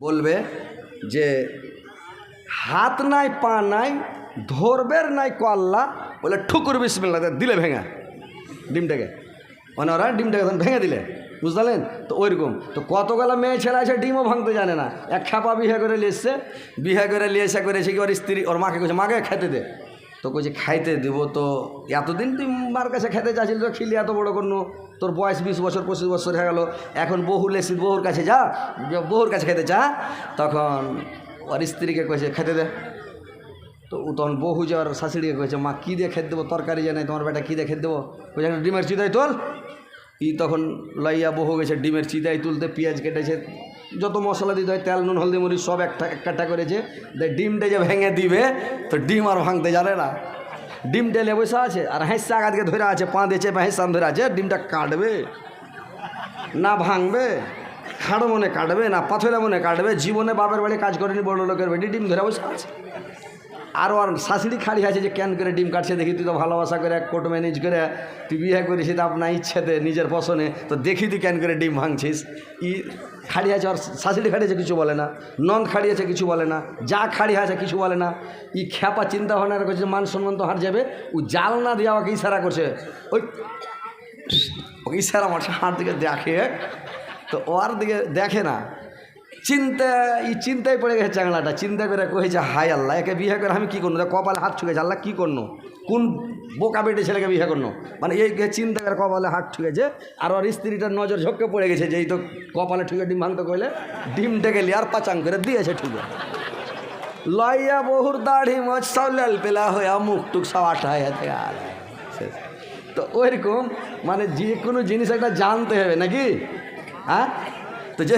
বলবে যে, হাত নাই, পা নাই, ধরবের নাই কল্লা বলে, ঠুকুর বিসমিল্লা দিলে ভেঙা। ডিমটাকে। মানে ওরা ডিমটাকে তখন ভেঙে দিলে। বুঝলেন? তো ওইরকম। তো কতগুলো মেয়ে ছেলে আছে, ডিমও ভাঙতে জানে না। এক খাপা বিহে করে নিয়ে বিয়ে করে নিয়ে এসে করেছে কি, ওর স্ত্রী, ওর মাকে কইছে, মাকে খেতে দে। তো কইছে, খাইতে দেবো তো। এতদিন তুই মার কাছে খেতে চাচ্ছিলি তো খিলি এত বড় কোনো তোর বয়স বিশ বছর, পঁচিশ বছর হয়ে গেল। এখন বহু লেসি, বহুর কাছে যা বহুর কাছে খেতে চা তখন ওর স্ত্রীকে কইছে, খেতে দে। তো তখন বহু যাওয়ার শাশুড়িকে কয়েছে মা, কী দিয়ে খেতে দেবো? তরকারি জানে তোমার বেটা কী দিয়ে খেতে দেবো? একটা ডিমের চিদাই তোল। ই তখন লইয়া বহু গেছে, ডিমের চিদাই তুলতে পেঁয়াজ কেটেছে। যত মশলা দিতে হয়, তেল, নুন, হলদি, মরিচ সব একটা একটা কাটা করেছে ডিমটা যে ভেঙে দিবে, তো ডিম আর ভাঙতে জানে না। ডিম টেলে বসে আছে, আর হেঁসা আগাতকে ধরে আছে পা দিয়েছে বা হেঁসান ধরে আছে, ডিমটা কাটবে। না ভাঙবে, খাড়ো মনে কাটবে, না পাথরে মনে কাটবে, জীবনে বাপের বাড়ি কাজ করেনি বড় লোকের বাড়ি ডিম ধরে বসে আছে। আর ওর শাশুড়ি খাড়ি আছে যে কেন করে ডিম কাটছে দেখি, তুই তো ভালোবাসা করে কোর্ট ম্যানেজ করে, তুই বিয়ে করেছিস তো আপনার ইচ্ছেতে, নিজের পছনে তো দেখি তুই কেন করে ডিম ভাঙছিস। ই খাড়ি আছে ওর শাশুড়ি খাড়ি আছে কিছু বলে না, নন্দ খাড়ি আছে কিছু বলে না, যা খাড়ি আছে কিছু বলে না। ই খ্যাপা চিন্তা ভাবনা করছে মান সম্মান তো হার যাবে, ও জাল না দিয়ে আমাকে ইশারা করছে। ওই, ওকে ইশারা মারছে, হাত দিকে দেখে। তো ওর দিকে দেখে না। চিন্তা, এই চিন্তায় পড়ে গেছে চাংলাটা। চিন্তা করে কয়েছে হাই আল্লাহ, একে বিয়ে করে আমি কী করব? কপালে হাত ছুঁয়েছে আল্লাহ কী করনো কোন বোকা বেটে ছেলেকে বিয়ে করনো মানে এই চিন্তা করে কপালে হাত ছুঁয়েছে আর ওর স্ত্রীটার নজর ঝক্কে পড়ে গেছে যে, এই তো কপালে ঠুকে ডিম ভাঙতে কইলে ডিম ডেকে আর পাচাং করে দিয়েছে ঠুকে। লইয়া বহুর দাড়ি মজ সব লাল পেলা হয়ে মুখ টুক সব আঠায়। তো ওইরকম মানে যে কোনো জিনিস একটা জানতে হবে নাকি? হ্যাঁ? তো যে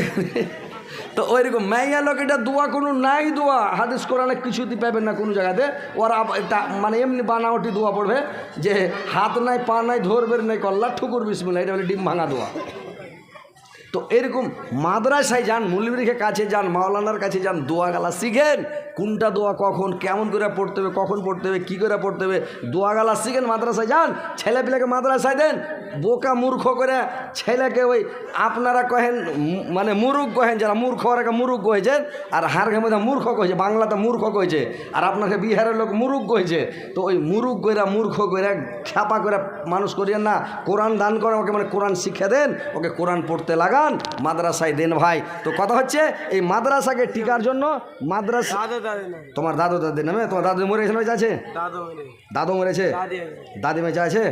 তো ওইরকম, মাইয়া লোক এটা দোয়া কোনো নাই দোয়া। হাদিস কোরআনে কিছুতে পাবেন না কোনো জায়গাতে। ওরা এটা মানে এমনি বানাওটি দোয়া পড়বে যে হাত নাই, পা নাই ধরবে নাই, কল্লা, ঠুকুর বিসমিল্লা এটা বলে ডিম ভাঙা দোয়া। তো এরকম মাদ্রাসায় যান মুলিবরিখে কাছে যান, মাওলানার কাছে যান, দোয়া গালা শিখেন। কোনটা দোয়া কখন, কেমন করে পড়তে হবে, কখন পড়তে হবে, কী করে পড়তে হবে, দোয়া গালা শিখেন, মাদ্রাসায় যান, ছেলেপিলেকে মাদ্রাসায় দেন, বোকা মূর্খ করে ছেলেকে ওই আপনারা কহেন মানে মুরুখ কহেন, যারা মূর্খ ওরাকে মুরুখ কহেছেন আর হারঘে মধ্যে মূর্খ কহেছে বাংলাতে মূর্খ কহেছে আর আপনাকে বিহারের লোক মুরুখ কহেছে তো ওই মুরুখ কইরা, মূর্খ কইরা খ্যাপা করে মানুষ করিয়েন না, কোরআন দান করে ওকে মানে কোরআন শিক্ষা দেন, ওকে কোরআন পড়তে লাগান মাদ্রাসায় দেন ভাই। তো কথা হচ্ছে এই মাদ্রাসাকে টিকার জন্য মাদ্রাসা তোমার দাদু দাদি নামে তোমার দাদু মরে গেছে বেঁচে আছে? দাদু দাদু মরেছে? দাদি বেঁচে আছে?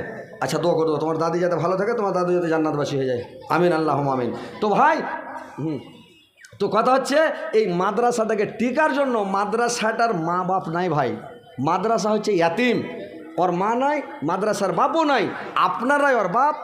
আচ্ছা দোয়া করো। তোমার দাদি যাতে ভালো থাকে তোমার দাদু যাতে জান্নাতবাসী হয়ে যায়। আমিন আল্লাহ আমিন। তো ভাই হুম। তো কথা হচ্ছে এই মাদ্রাসাটাকে টিকার জন্য মাদ্রাসাটার মা বাপ নাই ভাই। মাদ্রাসা হচ্ছে ইয়াতিম। ওর মা নাই মাদ্রাসার বাপও নাই। আপনারাই ওর বাপ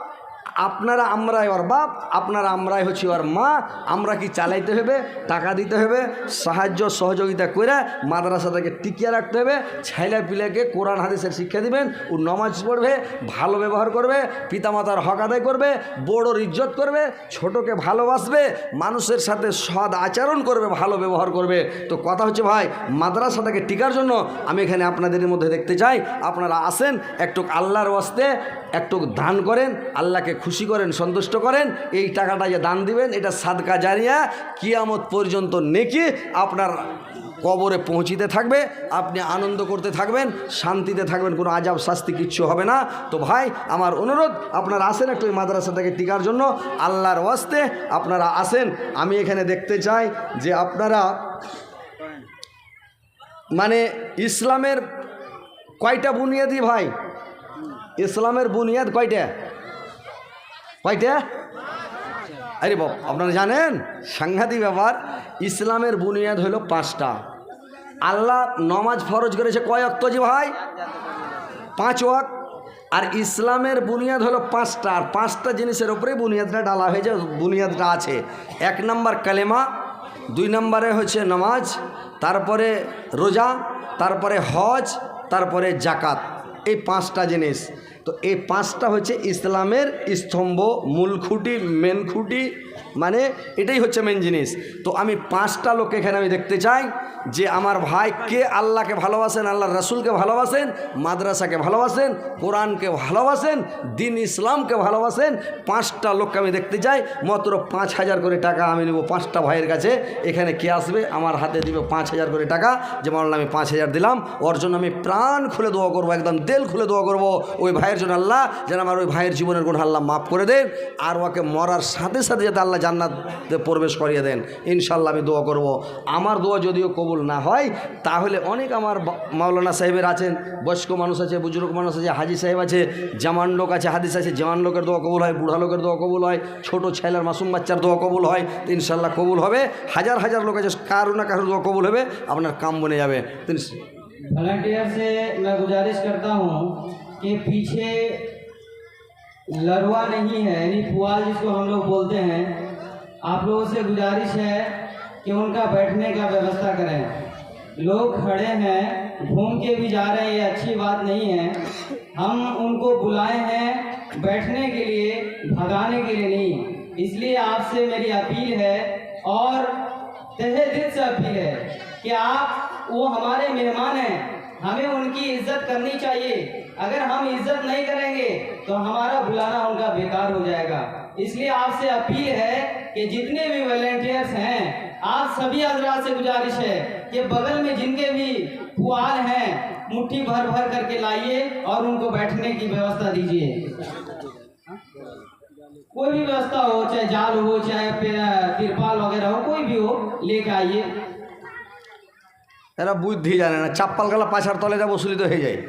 আপনারা আমরাই ওর বাপ, আপনারা আমরাই হচ্ছি ওর মা, আমরা কি চালাইতে হবে, টাকা দিতে হবে, সাহায্য, সহযোগিতা করে মাদ্রাসাটাকে টিকিয়ে রাখতে হবে, ছেলে পিলেকে কোরআন, হাদিসের শিক্ষা দিবেন, ও নমাজ পড়বে, ভালো ব্যবহার করবে, পিতামাতার হক আদায় করবে, বড়োর ইজ্জত করবে, ছোটকে ভালোবাসবে, মানুষের সাথে সদ আচরণ করবে, ভালো ব্যবহার করবে। তো কথা হচ্ছে ভাই, মাদ্রাসাটাকে টিকার জন্য আমি এখানে আপনাদের মধ্যে দেখতে চাই, আপনারা আসেন, একটু আল্লাহর ওয়াস্তে একটু দান করেন, আল্লাহকে খুশি করেন, সন্তুষ্ট করেন, এই টাকাটা যে দান দিবেন, এটা সাদকা জারিয়া কিয়ামত পর্যন্ত নেকি আপনার কবরে পৌঁছিতে থাকবে, আপনি আনন্দ করতে থাকবেন, শান্তিতে থাকবেন, কোনো আজাব শাস্তি কিচ্ছু হবে না। তো ভাই, আমার অনুরোধ, আপনারা আসেন একটু এই মাদ্রাসাটাকে টিকার জন্য, আল্লাহর ওয়াস্তে আপনারা আসেন। আমি এখানে দেখতে চাই যে আপনারা মানে ইসলামের কয়টা বুনিয়াদি ভাই? ইসলামের বুনিয়াদ কয়টা? কয়টা? আরে বাপ, আপনারা জানেন? সাংঘাতিক ব্যাপার, ইসলামের বুনিয়াদ হলো পাঁচটা। আল্লাহ নমাজ ফরজ করেছে কয় অক্তজি ভাই? পাঁচ ওয়াক আর ইসলামের বুনিয়াদ হলো পাঁচটা। আর পাঁচটা জিনিসের উপরেই বুনিয়াদটা ডালা হয়েছে, বুনিয়াদটা আছে। এক নম্বর কালেমা, দুই নম্বরে হচ্ছে নামাজ, তারপরে রোজা, তারপরে হজ, তারপরে জাকাত। এই পাঁচটা জিনিস তো এই পাঁচটা হচ্ছে ইসলামের স্তম্ভ, মূল খুঁটি মেন খুঁটি মানে এটাই হচ্ছে মেন জিনিস। তো আমি পাঁচটা লোক এখানে আমি দেখতে চাই, যে আমার ভাই কে আল্লাহকে ভালোবাসেন, আল্লাহর রসুলকে ভালোবাসেন, মাদ্রাসাকে ভালোবাসেন, কোরআনকে ভালোবাসেন, দিন ইসলামকে ভালোবাসেন, পাঁচটা লোককে আমি দেখতে চাই, মাত্র পাঁচ হাজার করে টাকা আমি নেব পাঁচটা ভাইয়ের কাছে। এখানে কে আসবে? আমার হাতে দিবে পাঁচ হাজার করে টাকা, যে আমি পাঁচ হাজার দিলাম, ওর জন্য আমি প্রাণ খুলে দোয়া করব, একদম দেল খুলে দোয়া করব, ওই ভাইয়ের জন্য আল্লাহ যেন আমার ওই ভাইয়ের জীবনের গুণ আল্লাহ মাফ করে দেন আর ওকে মরার সাথে সাথে যাতে আল্লাহ জান্নাতে প্রবেশ করিয়ে দেন ইনশাল্লাহ আমি দোয়া করব আমার দোয়া যদিও কবুল না হয় তাহলে অনেক আমার বা- মাওলানা সাহেবের আছেন বয়স্ক মানুষ আছে বুজুর্গ মানুষ আছে হাজি সাহেব আছে জামান লোক আছে হাদিস আছে জামান লোকের দোয়া কবুল হয় বুড়া লোকের দোয়া কবুল হয় ছোট ছেলের মাসুম বাচ্চার দোয়া কবুল হয় তো ইনশাল্লাহ কবুল হবে হাজার হাজার লোক আছে কারো না কারোর দোয়া কবুল হবে আপনার কাম বনে যাবে তো ইনশ- वॉलंटियर से मैं गुजारिश करता हूँ कि पीछे लड़वा नहीं है, यानी पुआल जिसको हम लोग बोलते हैं, आप लोगों से गुजारिश है कि उनका बैठने का व्यवस्था करें। लोग खड़े हैं, घूम के भी जा रहे हैं, ये अच्छी बात नहीं है। हम उनको बुलाए हैं बैठने के लिए, भगाने के लिए नहीं। इसलिए आपसे मेरी अपील है और तहे दिल से अपील है कि आप, वो हमारे मेहमान हैं, हमें उनकी इज़्ज़त करनी चाहिए। अगर हम इज्जत नहीं करेंगे तो हमारा बुलाना उनका बेकार हो जाएगा इसलिए आपसे अपील है कि जितने भी वॉलेंटियर्स हैं आप सभी हजरात से गुजारिश है कि बगल में जिनके भी पुआल हैं मुट्ठी भर भर करके लाइए और उनको बैठने की व्यवस्था दीजिए कोई भी व्यवस्था हो चाहे जाल हो चाहे फिर तिरपाल वगैरह हो कोई भी हो लेके आइए এরা বুদ্ধি জানে না চাপ্পাল গালা পাছার তলে যা বসুলিত হয়ে যায়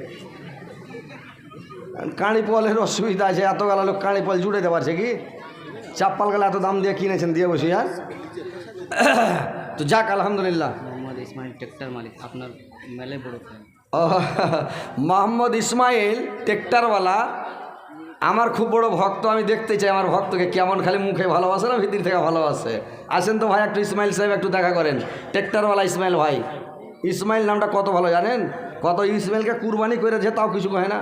কাঁড়ি পলের অসুবিধা আছে এত গালা লোক কাঁড়ি পল জুড়ে পারছে কি? চাপ্পাল গালা এত দাম দিয়ে কিনেছেন দিয়ে বসি আর তো যাক আলহামদুলিল্লাহ। মোহাম্মদ ইসমাইল ট্রেক্টর মালিক আপনার মেলে বড় মোহাম্মদ ইসমাইল ট্রেক্টারওয়ালা আমার খুব বড় ভক্ত আমি দেখতে চাই আমার ভক্তকে কেমন খালি মুখে ভালোবাসে না ভিতর থেকে ভালোবাসে? আসেন তো ভাই একটু ইসমাইল সাহেব একটু দেখা করেন। ট্রেক্টারওয়ালা ইসমাইল ভাই ইসমাইল নামটা কত ভালো জানেন? কত ইসমাইলকে কুরবানি করেছে তাও কিছু কয় না।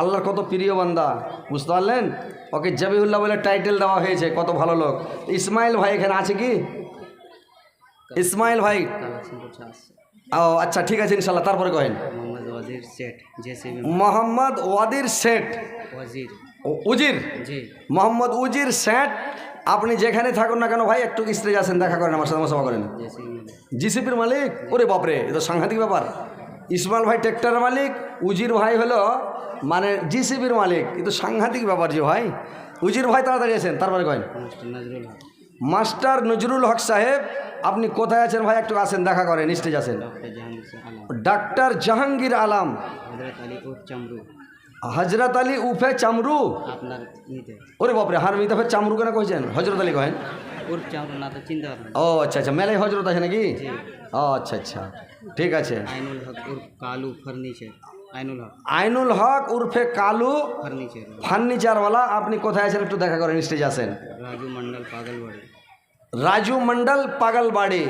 আল্লাহর কত প্রিয় বান্দা বুঝতে পারলেন? ওকে জবিউল্লাহ বলে টাইটেল দেওয়া হয়েছে কত ভালো লোক। ইসমাইল ভাই এখানে আছে কি? ইসমাইল ভাই। ও আচ্ছা ঠিক আছে ইনশাল্লাহ তারপরে কহেন। মোহাম্মদ ওয়াদির শেঠ উজির? মোহাম্মদ উজির শেঠ আপনি যেখানে থাকুন না কেন ভাই একটু স্ত্রী আসেন দেখা করেন আমার সাথে সভা করেন। জিসিপির মালিক? ওরে বাপরে এ তো সাংঘাতিক ব্যাপার। ইসমাইল ভাই ট্রেক্টরের মালিক উজির ভাই হলো মানে জিসিবির মালিক। কিন্তু সাংঘাতিক ব্যাপার যে ভাই। উজির ভাই তাড়াতাড়ি আছেন তারপরে কয়েন মাস্টার নজরুল হক। সাহেব আপনি কোথায় আছেন ভাই? একটু আসেন দেখা করেন স্টেজ আসেন। ডাক্তার জাহাঙ্গীর আলম। হজরত আলী উফ চামরু। ওরে বাপরে হার মিতা চামরু কেন কইছেন? হজরত আলী কহেন। ও আচ্ছা আচ্ছা মেলায় হজরত আছে নাকি? ও আচ্ছা আচ্ছা। ঠিক আছে। আইনুল হক উর্ফ কালু ফার্নিচার আইনুল হক। আইনুল হক উর্ফে কালু ফার্নিচার। ফার্নিচারওয়ালা আপনি কোথায় আছেন একটু দেখা করেন স্টেজ আছেন। রাজু মন্ডল পাগলবাড়ি। রাজু মন্ডল পাগলবাড়ি।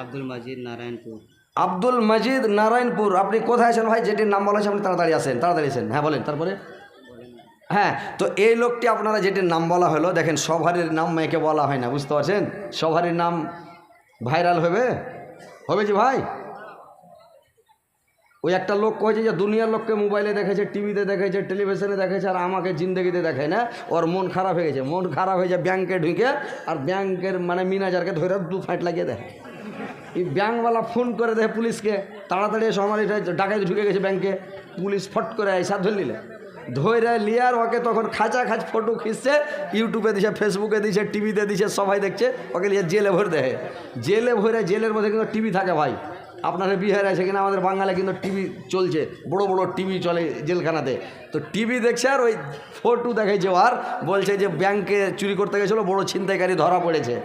আব্দুল মাজিদ নারায়ণপুর। আব্দুল মজিদ নারায়ণপুর। আপনি কোথায় আছেন ভাই? যেটির নাম বলা আছে আপনি তাড়াতাড়ি আসেন তাড়াতাড়ি আসেন। হ্যাঁ বলেন তারপরে? হ্যাঁ তো এই লোকটি আপনারা যেটির নাম বলা হলো দেখেন সভারের নাম মেয়েকে বলা হয় না বুঝতে পারছেন? সভারের নাম ভাইরাল হবে? হবে যে ভাই? ওই একটা লোক কয়েছে যে দুনিয়ার লোককে মোবাইলে দেখেছে, টিভিতে দেখেছে, টেলিভিশনে দেখেছে আর আমাকে জিন্দগিতে দেখে, না? ওর মন খারাপ হয়ে গেছে। মন খারাপ হয়ে যায় ব্যাংকে ঢুকে আর ব্যাংকের মানে মিনাজারকে ধরে দু ফাইট লাগিয়ে দেয়। এই ব্যাংকওয়ালা ফোন করে দেয় পুলিশকে। তাড়াতাড়ি এসে, আমার এটা ডাকাতি ঢুকে গেছে ব্যাংকে। পুলিশ ফট করে আইসা ধরে নিলে। ধরে লিয়ার ওকে তখন খাঁচা খাঁচ ফটো খিঁচছে, ইউটিউবে দিছে, ফেসবুকে দিছে, টিভিতে দিছে, সবাই দেখছে, ওকে নিয়ে জেলে ভরে দেয়। জেলে ভরে, জেলের মধ্যে কিন্তু টিভি থাকে ভাই। আপনাদের বিহারে আছে কিনা আমাদের বাঙালি কিন্তু টিভি চলছে। বড় বড় টিভি চলে জেলখানাতে। তো টিভি দেখছে আর ওই ফটো দেখাইছে আর। বলছে যে ব্যাংকে চুরি করতে গেছিল, বড় ছিনতাইকারী ধরা পড়েছে।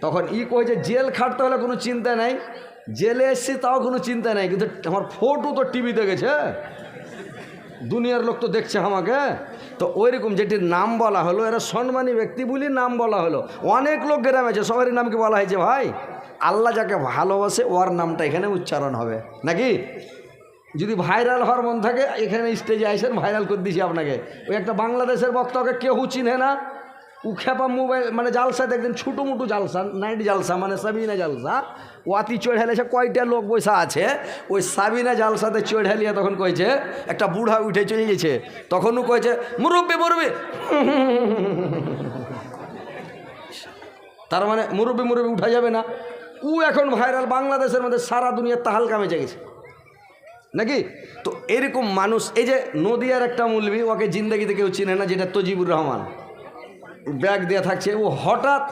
তখন ই কয়েছে জেল খাটতে হলে কোনো চিন্তা নাই। জেলে এসছি তাও কোনো চিন্তা নেই। কিন্তু আমার ফটো তো টিভিতে গেছে। দুনিয়ার লোক তো দেখছে আমাকে। তো ওইরকম যেটির নাম বলা হলো, এরা সম্মানী ব্যক্তি বলি নাম বলা হলো। অনেক লোক গ্রামে আছে, সবারই নামকে বলা হয়েছে ভাই? আল্লাহ যাকে ভালোবাসে, ওর নামটা এখানে উচ্চারণ হবে। নাকি? যদি ভাইরাল হওয়ার মন থাকে, এখানে স্টেজে আইসেন ভাইরাল করে দিছি আপনাকে। ওই একটা বাংলাদেশের বক্তাকে কেউ চিনে না। উখেপা মোবাইল মানে জালসা দেখবেন, ছোটো মোটো জালসা, নাইট জালসা মানে সাবিনা জালসা। ওয়াতি চড়ালে সে কয়টা লোক বসা আছে, ওই সাবিনা জালসাতে চড়ালিয়া তখন কয়েছে একটা বুড়া উঠে চলে গেছে। তখনও কয়েছে মুরব্বি মুরব্বি। তার মানে মুরব্বি মুরব্বি উঠা যাবে না। ও এখন ভাইরাল বাংলাদেশের মধ্যে সারা দুনিয়া তাহাল কামে গেছে। নাকি? তো এরকম মানুষ, এই যে নদিয়ার একটা মুলবি, ওকে জিন্দগিতে কেউ চিনে না, যেটা তজিবুর রহমান। ব্যাগ দেওয়া থাকছে, ও হঠাৎ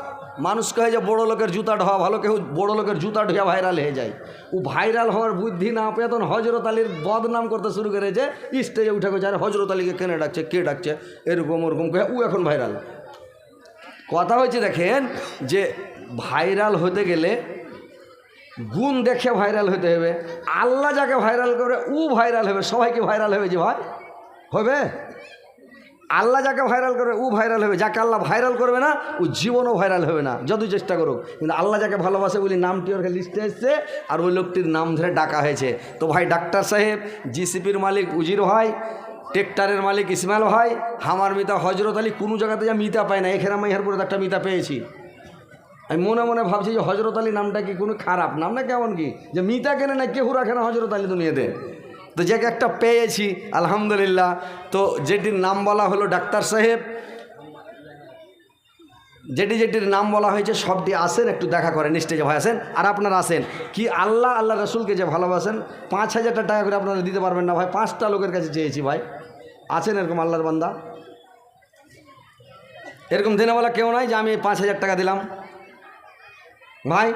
মানুষ কহে যে বড় লোকের জুতা ঢোয়া ভালো কেউ বড় লোকের জুতা ঢোয়া ভাইরাল হয়ে যায়। ও ভাইরাল হওয়ার বুদ্ধি না পেয়ে তখন হজরত আলীর বদনাম করতে শুরু করেছে স্টেজে উঠে গেছে, আরে হজরত আলীকে কেনে ডাকছে, কে ডাকছে? এরকম ওরকম কহে ও এখন ভাইরাল। কথা হয়েছে দেখেন যে, ভাইরাল হতে গেলে গুণ দেখে ভাইরাল হতে হবে, আল্লাহ যাকে ভাইরাল করে ও ভাইরাল হবে, সবাইকে ভাইরাল হবে যে ভাই, হবে? আল্লাহ যাকে ভাইরাল করবে ও ভাইরাল হবে। যাকে আল্লাহ ভাইরাল করবে না, ও জীবনও ভাইরাল হবে না। যতই চেষ্টা করুক। কিন্তু আল্লাহ যাকে ভালোবাসে বলি নামটি ওর লিস্টে এসছে, আর ওই লোকটির নাম ধরে ডাকা হয়েছে। তো ভাই, ডাক্তার সাহেব জিসিপির মালিক উজির ভাই, ট্রেক্টারের মালিক ইসমাইল ভাই, হামার মিতা হজরত আলী, কোনো জায়গাতে যা মিতা পায় না। এখানে আমি এরপরে একটা মিতা পেয়েছি। আমি মনে মনে ভাবছি যে হজরত আলী নামটা কি কোনো খারাপ? নাম না কেমন কি? যে মিতা কেনে না কেহু রাখে না হজরত আলী দুনিয়াতে? তো যে একটা পেয়েছি, আলহামদুলিল্লাহ। তো যেটির নাম বলা হলো ডাক্তার সাহেব, যেটি যেটির নাম বলা হয়েছে সবটি আসেন একটু দেখা করেন স্টেজে ভাই আসেন আর আপনারা আসেন কি আল্লাহ আল্লাহ রসুলকে যে ভালোবাসেন? পাঁচ হাজার টাকা করে আপনারা দিতে পারবেন না ভাই, পাঁচটা লোকের কাছে চেয়েছি ভাই। আছেন এরকম আল্লাহর বান্দা? এরকম দিনেওয়ালা কেউ নাই যে আমি পাঁচ হাজার টাকা দিলাম। ভাই,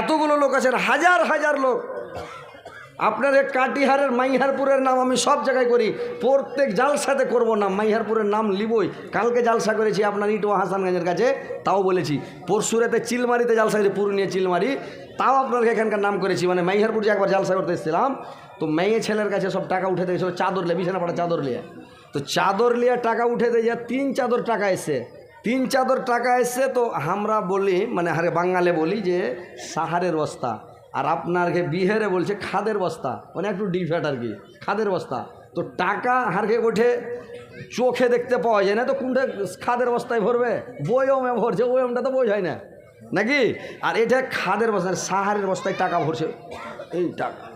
এতগুলো লোক আছেন, হাজার হাজার লোক। আপনার কাটিহারের মাইহারপুরের নাম আমি সব জায়গায় করি। প্রত্যেক জালসাতে করব না মাইহারপুরের নাম লিবই। কালকে জালসা করেছি আপনার ইটো হাসানগঞ্জের কাছে, তাও বলেছি। পরশুরেতে চিলমারিতে জালসা করেছি, পুরুলিয়া চিলমারি। তাও আপনার এখানকার নাম করেছি মানে মাইহারপুর যে একবার জালসা করতে এসেছিলাম, তো মেয়ে ছেলের কাছে সব টাকা উঠে দিয়েছিল চাদর লিয়ে, বিছানা পাড়া চাদর লিয়ে। তো চাদর লিয়ে টাকা উঠে দিয়ে তিন চাদর টাকা এসছে তিন চাদর টাকা এসছে তো আমরা বলি মানে হারে বাঙালে বলি যে সাহারের বস্তা। আর আপনারকে বিহারে বলছে খাদের বস্তা। মানে একটু ডিফ্যাট আর কি। খাদের বস্তা। তো টাকা হারকে ওঠে, চোখে দেখতে পাওয়া যায় না। তো কোনটা খাদের বস্তায় ভরবে? বয়মে ভরছে, বয়মটা তো বোঝায় না। নাকি? আর এটা খাদের বস্তা সাহারের বস্তায় টাকা ভরছে। এই টাকা।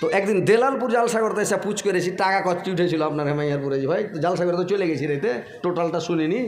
তো একদিন দেলালপুর জালসা করতে এসে পুচ করেছি, টাকা কচ্ছি উঠেছিল আপনার হেমাইয়ারপুরে। ভাই তো জালসা তো চলে গেছি রেতে টোটালটা শুনিনি।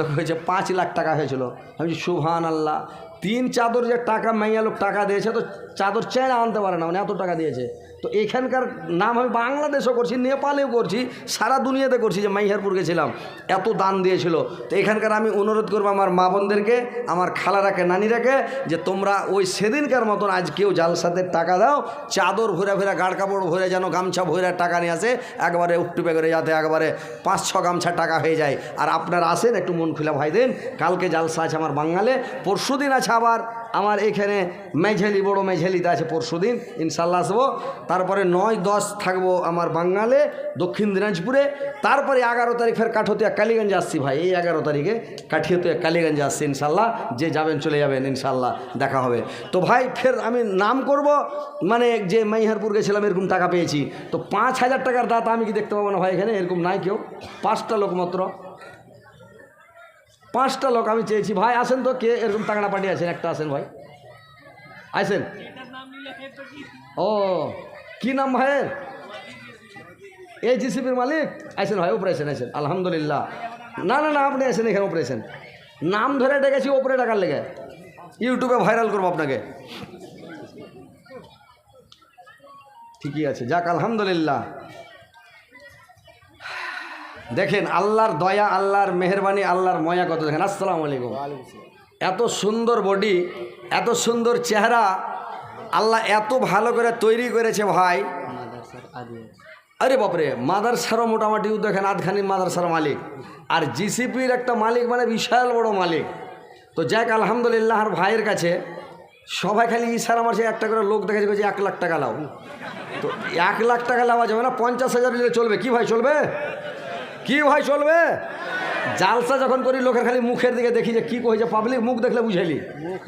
তো হয়েছে পাঁচ লাখ টাকা হয়েছিল। আমি সুবহান আল্লাহ তিন চাদর যে টাকা মাইয়া লোক টাকা দিয়েছে, তো চাদর চেনা আনতে পারে না মানে এত টাকা দিয়েছে। তো এখানকার নাম আমি বাংলাদেশও করছি, নেপালেও করছি, সারা দুনিয়াতে করছি যে মাইহারপুর গেছিলাম। এত দান দিয়েছিল। তো এখানকার আমি অনুরোধ করব আমার মা বোনদেরকে, আমার খালারাকে, নানিরাকে, যে তোমরা ওই সেদিনকার মতন আজ কেউ জালসাতে টাকা দাও, চাদর ভরে ভরে গাড় কাপড় ভরে যেন গামছা ভরে টাকা নিয়ে আসে, একবারে উট্টুপে করে যাতে একবারে পাঁচ ছ গামছা টাকা হয়ে যায়। আর আপনারা আসেন একটু মন খুলে ভাই দেন, কালকে জালসা আছে আমার বাঙালে পরশু দিন আছে আবার আমার এখানে মেঝেলি, বড় মেঝেলিতে আছে পরশু দিন ইনশাল্লাহ আসব। তারপরে নয় দশ থাকব আমার বাঙ্গালে দক্ষিণ দিনাজপুরে। তারপরে এগারো তারিখ ফের কাঠতিয়া কালীগঞ্জে আসছি ভাই, এই এগারো তারিখে কাঠিয়তিয়া কালীগঞ্জে আসছি ইনশাল্লাহ। যে যাবেন চলে যাবেন ইনশাল্লাহ, দেখা হবে। তো ভাই ফের আমি নাম করব মানে যে মাইহারপুর গেছিলাম এরকম টাকা পেয়েছি। তো পাঁচ হাজার টাকার দাঁত আমি কি দেখতে পাবো না ভাই এখানে? এরকম নাই কেউ, পাঁচটা লোক মাত্র। পাঁচটা লোক আমি চেয়েছি। ভাই, আসেন তো, কে এরকম টাকাটা পাঠিয়ে আছেন? একটা আসেন ভাই। আসেন ও, কি নাম ভাইয়ের এই জিসিপির মালিক? আইসেন ভাই, উপরে আছেন আলহামদুলিল্লাহ। না না না, আপনি আসেন এখানে, উপরে আছেন নাম ধরে ডেকেছি ওপরে টাকার লেগে। ইউটিউবে ভাইরাল করব আপনাকে। ঠিকই আছে, যাক, আলহামদুলিল্লাহ। দেখেন, আল্লাহর দয়া, আল্লাহর মেহরবানি, আল্লাহর ময়া কত। দেখেন, আসসালামু আলাইকুম। এত সুন্দর বডি এত সুন্দর চেহারা, আল্লাহ এত ভালো করে তৈরি করেছে ভাই। আরে বাপরে, মাদারসারও মোটামুটি, দেখেন, আধখানি মাদারসার মালিক। আর জিসিপির একটা মালিক মানে বিশাল বড় মালিক। তো যাক, আলহামদুলিল্লাহ, আর ভাইয়ের কাছে সবাই খালি ইশারা মারছে, একটা করে লোক দেখেছে, বলছে, এক লাখ টাকা লাও। তো এক লাখ টাকা লাওয়া যাবে না, পঞ্চাশ হাজার চলবে। কি ভাই, চলবে? কি ভাই চলবে? জালসা যখন করি লোকের খালি মুখের দিকে দেখি যে কি কইছে পাবলিক মুখ দেখলে বুঝাইলি।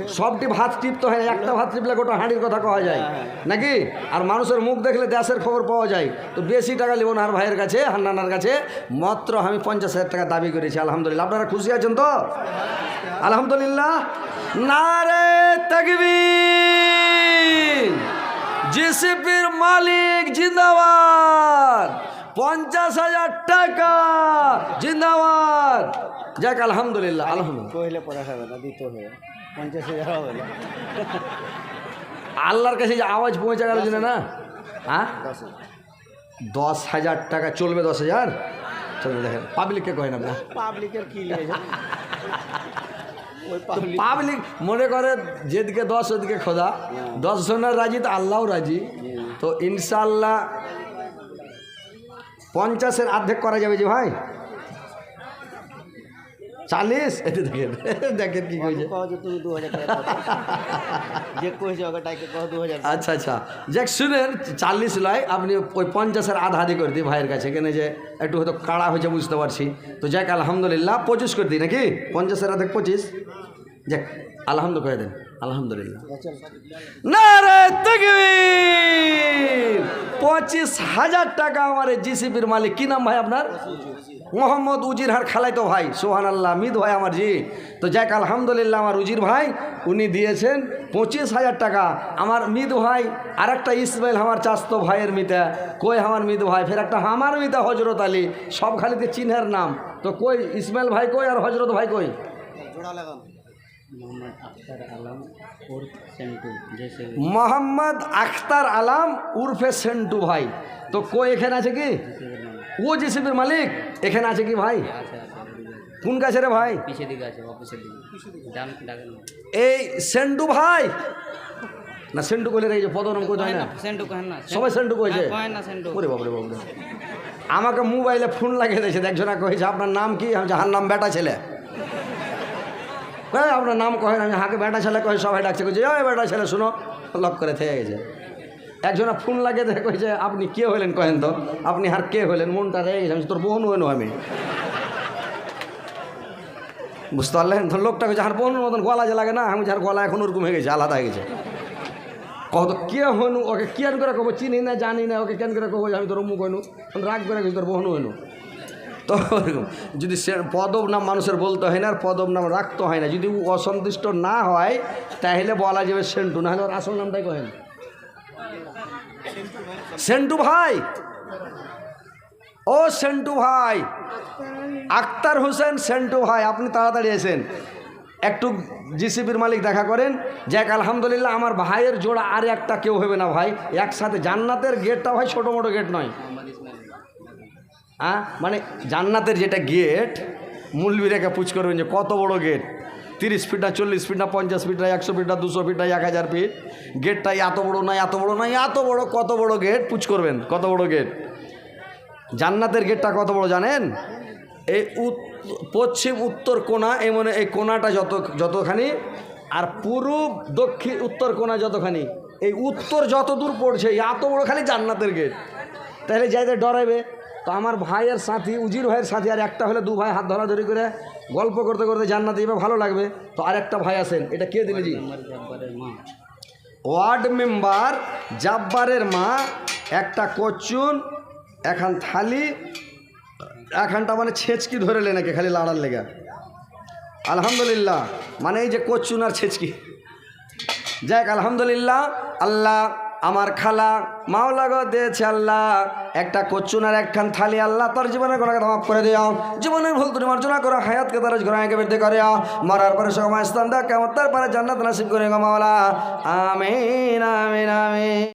সবটি ভাত টিপতে হয় একটা ভাত টিপলে গোটা হাঁড়ির কথা কওয়া যায়। নাকি? আর মানুষের মুখ দেখলে দেশের খবর পাওয়া যায়। তো বেশি টাকা নেব না আর ভাইয়ের কাছে হান্নানার কাছে। মাত্র আমি পঞ্চাশ হাজার টাকা দাবি করেছি আলহামদুলিল্লাহ। আপনারা খুশি আছেন তো? আলহামদুলিল্লাহ। নারে তকবীর। জিসিপির মালিক জিন্দাবাদ। পঞ্চাশ হাজার টাকা। জিন্দাবাদ। যাক আলহামদুলিল্লাহ আলহামদুলিল্লাহ। কইলে পড়া হবে না দিতে হবে। পঞ্চাশ হাজার হবে না। আল্লাহর কাছে যে আওয়াজ পৌঁছে গেল জন্য না? হ্যাঁ? দশ হাজার। টাকা চলবে দশ হাজার? চলবে দেখেন পাবলিককে কয় না আপনার? পাবলিকের কি পাবলিক পাবলিক মনে করে যেদিকে দশ ওদিকে খোদা। দশ জনের রাজি তো আল্লাহও রাজি। তো ইনশাল্লাহ পঞ্চাশের অর্ধেক করা যাবে যে ভাই। চালিশ এতে দেখেন দেখেন কি কইছে। আচ্ছা আচ্ছা। যাক শুনেন চাল্লিশ লয় আপনি ওই পঞ্চাশের আধা আধি করে দিই ভাইয়ের কাছে। কেন যে একটু হয়তো কাড়া হয়েছে বুঝতে পারছি। তো যাক আলহামদুলিল্লাহ পঁচিশ করে দিই নাকি? পঞ্চাশের আধেক পঁচিশ। যাক আলহামদু করে দেন। আলহামদুলিল্লাহ। পঁচিশ হাজার টাকা আমার জিসিপির মালিক। কি নাম ভাই আপনার? মোহাম্মদ উজির হার খালাই তো ভাই। সোহান আল্লাহ মিদ ভাই আমার জি। তো যাক, আলহামদুলিল্লাহ আমার উজির ভাই, উনি দিয়েছেন পঁচিশ হাজার টাকা। আমার মিদ ভাই আর একটা ইসমাইল আমার চাস্তো ভাইয়ের মিতা। কই আমার মিদ ভাই? ফের একটা আমার মিতা, হজরত আলী। সব খালিতে চিনহের নাম। তো কই, ইসমাইল ভাই কই আর হজরত ভাই কই? মোহাম্মদ আখতার আলম ওর সেন্টু জैसे মোহাম্মদ আখতার আলাম উর্ফে সেন্টু ভাই। তো কো এখানে আছে কি? ও জিসিপির মালিক এখানে আছে কি ভাই? কোন কাছে রে ভাই? এই সেন্টু ভাই? না সেন্টু কইলে রে পদনাম কই হয় না? সেন্টু কহেন না সবাই সেন্টু কইছে? কহেন না সেন্টু। ওরে বাবরে বাবরে আমাকে মোবাইলে ফোন লাগিয়ে দিয়েছে একজনা কয়েছে আপনার নাম কি? আমি যাহার নাম বেটা ছেলে। হ্যাঁ আপনার নাম কহেন আমি হাকে বেটা ছেলে কহে সবাই ডাকছে, কইছে ওই বেটা ছেলে, শুনো। লক করে থেকে গেছে। একজনা ফোন লাগিয়ে দেখে কইছে, আপনি কে হলেন কহেন তো? আপনি আর কে হলেন মনটা রেগে গেছে, আমি তোর বোন হইনো আমি। বুঝতে পারলেন? তো লোকটা কইছে, আর বোনের মতন গলা যে লাগে না? আমি যার গলা এখন ওরকম হয়ে গেছে, আলাদা হয়ে গেছে। কত, কে হনু ওকে কেন করে কব চিনি না, জানি না, ওকে কেন করে কব আমি তোর মুখ হইনু? রাগ করে গেছি তোর বহনু হইনু। তো ওরকম যদি সে পদব নাম মানুষের বলতে হয় না, আর পদব নাম রাখতে হয় না। যদি অসন্তুষ্ট না হয়, তাহলে বলা যাবে সেন্টু, না হলে ওর আসল নামটাই কহেন সেন্টু ভাই! ও সেন্টু ভাই! আক্তার হোসেন সেন্টু ভাই, আপনি তাড়াতাড়ি এসেন। একটু জিসিবির মালিক দেখা করেন। যাক, আলহামদুলিল্লাহ, আমার ভাইয়ের জোড়া আর একটা কেউ হবে না ভাই। একসাথে জান্নাতের গেটটা ভাই ছোটো মোটো গেট নয়। হ্যাঁ মানে জান্নাতের যেটা গেট মূলবিরাকে পুছ করবেন যে কত বড় গেট তিরিশ ফিট না চল্লিশ ফিট না পঞ্চাশ ফিট না একশো ফিট না দুশো ফিট না এক হাজার ফিট গেটটা এত বড় না এত বড় না এত বড়, কত বড় গেট পুছ করবেন, কত বড় গেট জান্নাতের গেটটা কত বড় জানেন? এই পশ্চিম উত্তর কোণা, এই মানে এই কোণাটা যত, যতখানি, আর পূর্ব দক্ষিণ উত্তর কোণা যতখানি, এই উত্তর যত দূর পড়ছে এত বড় খালি জান্নাতের গেট তাহলে যাইতে ডরাইবে। তো আমার ভাইয়ের সাথী, উজির ভাইয়ের সাথী আর একটা হলে দু ভাই হাত ধরাধরি করে গল্প করতে করতে জান্নাতে যাবে, ভালো লাগবে। তো আর একটা ভাই আছেন, এটা কে দিলে জি? ওয়ার্ড মেম্বার জাব্বারের মা, একটা কচুন এখান থালি এখানটা মানে ছেঁচকি ধরে নাকি খালি লাড়ার লেগে। আলহামদুলিল্লাহ মানে এই যে কচুন আর ছেঁচকি। যাক, আলহামদুলিল্লাহ, আল্লাহ আমার খালা মাওলা গো দিয়েছে আল্লাহ, একটা কচুন আর একখান থালি। আল্লাহ তার জীবনের কোনো কথা মাফ করে দিও। জীবনের ভুল তুমি মার্জনা করো, হায়াতকে তার ঘরে বৃদ্ধি করে মরার পরে সময় স্থান দেখ কেমন তারপরে জান্নাত নাসিব করে গো মাওলা। আমিন আমিন আমিন।